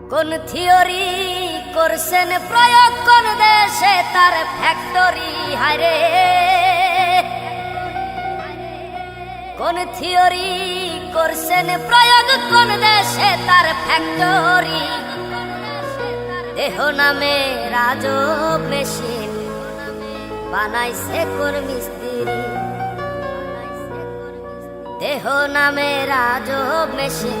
কোন থিওরি করছেন প্রয়োগ কোন দেশে, তার ফ্যাক্টরি হারে কোন থিওরি করছেন প্রয়োগ কোন দেশে, তার ফ্যাক্টরি দেহ নামে রাজ মেশিন বানাইছে কোন মিস্ত্রি। দেহ নামে রাজ মেশিন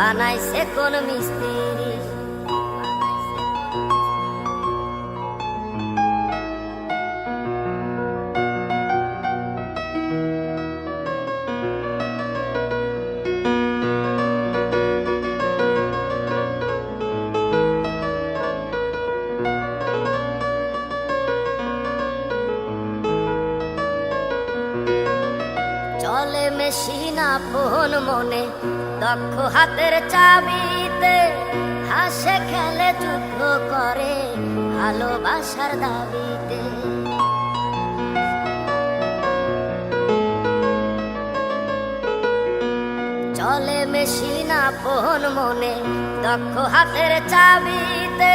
বানাইছে কোন মিস্ত্রি চলে মেশিন আপন মনে। দক্ষ হাতের চাবিতে হাসে, খেলে, যুদ্ধ করে ভালোবাসার দাবিতে। চলে মেশিন আপন মনে। দক্ষ হাতের চাবিতে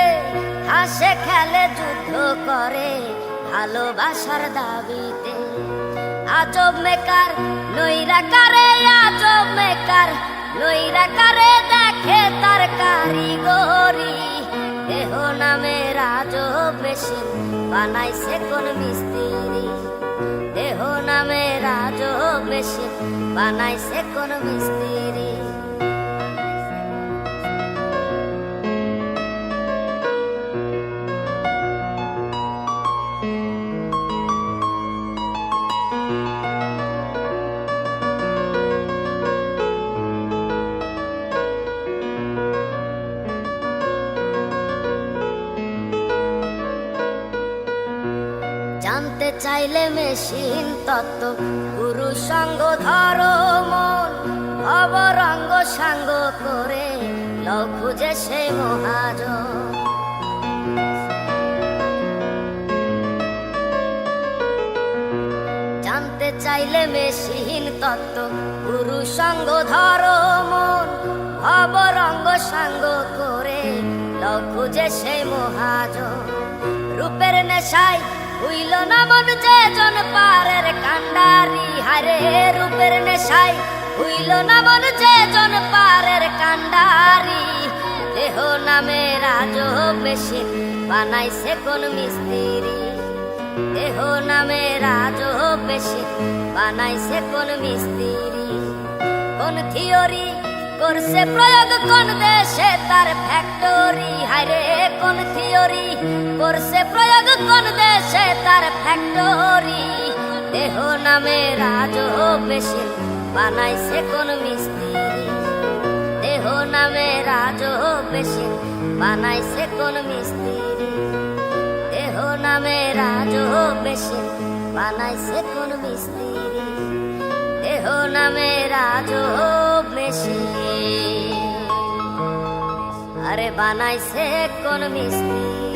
হাসে, খেলে, যুদ্ধ করে ভালোবাসার দাবিতে। আজব মেকার, নইরা কারে আজব মেকার, নইরা কারে দেখে তার কারিগরি। দেহ নামে রাজব মেশিন বানাইছে কোন মিস্ত্রি। দেহ নামে রাজব মেশিন বানাইছে কোন মিস্ত্রি। জানতে চাইলে মেশিন তত্ত্ব। গুরু সঙ্গ ধরো মন, অবরঙ্গ সাঙ্গ করে লও সে মহাজন। জানতে চাইলে মেশিন তত্ত্ব গুরু সঙ্গ ধরো মন, অবরঙ্গ সাঙ্গ করে লও খুঁজে সে মহাজন। রূপের নেশায় হইল না মন যে জন পারের কান্ডারি হারে রূপের নেশায়। হইল না মন যে জন পারের কান্ডারি, দেহ নামে রাজ মেশিন বানাইছে কোন মিস্ত্রি। দেহ নামে রাজ মেশিন বানাইছে কোন মিস্ত্রি। কোন থিওরি করছে প্রয়োগ কোন দেশে? তার ফ্যাক্টরি হারে কোন থিওরি করছে প্রয়োগ কোন দেশে? তার ফ্যাক্টরি দেহ নামে রাজ মেশিন বানাইছে কোন মিস্ত্রি? দেহ নামে রাজ মেশিন বানাইছে কোন মিস্ত্রি? দেহ নামে রাজ মেশিন বানাইছে কোন মিস্ত্রি? দেহ নামে রাজ মেশিন আরে বানাইছে কোন মিস্ত্রি